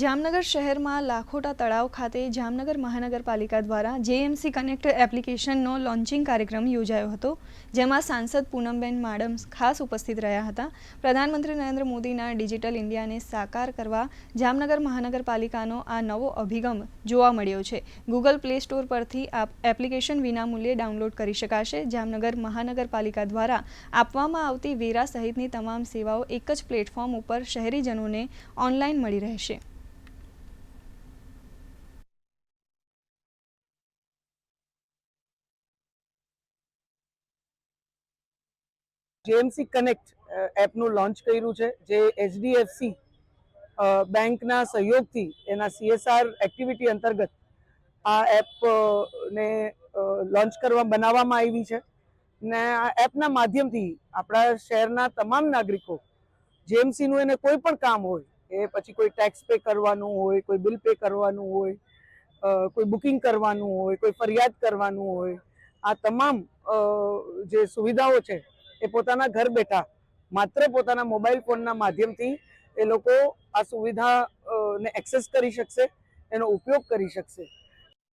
જામનગર શહેરમાં લાખોટા તળાવ ખાતે જામનગર મહાનગરપાલિકા દ્વારા જેએમસી કનેક્ટ એપ્લિકેશનનો લોન્ચિંગ કાર્યક્રમ યોજાયો હતો, જેમાં સાંસદ પૂનમબેન માડમ ખાસ ઉપસ્થિત રહ્યા હતા. પ્રધાનમંત્રી નરેન્દ્ર મોદીના ડિજિટલ ઇન્ડિયાને સાકાર કરવા જામનગર મહાનગરપાલિકાનો આ નવો અભિગમ જોવા મળ્યો છે. ગૂગલ પ્લે સ્ટોર પરથી આ એપ્લિકેશન વિનામૂલ્યે ડાઉનલોડ કરી શકાશે. જામનગર મહાનગરપાલિકા દ્વારા આપવામાં આવતી વેરા સહિતની તમામ સેવાઓ એક જ પ્લેટફોર્મ ઉપર શહેરીજનોને ઓનલાઈન મળી રહેશે. જેએમસી કનેક્ટ એપનું લોન્ચ કર્યું છે, જે એચડીએફસી બેંકના સહયોગથી એના સીએસઆર એક્ટિવિટી અંતર્ગત આ એપ ને લોન્ચ કરવા, બનાવવામાં આવી છે. ને આ એપના માધ્યમથી આપણા શહેરના તમામ નાગરિકો જેએમસીનું એને કોઈ પણ કામ હોય, એ પછી કોઈ ટેક્સ પે કરવાનું હોય, કોઈ બિલ પે કરવાનું હોય કોઈ બુકિંગ કરવાનું હોય, કોઈ ફરિયાદ કરવાનું હોય, આ તમામ જે સુવિધાઓ છે એ પોતાના ઘર બેઠા માત્ર પોતાના મોબાઈલ ફોનના માધ્યમથી એ લોકો આ સુવિધા ને એક્સેસ કરી શકશે, એનો ઉપયોગ કરી શકશે.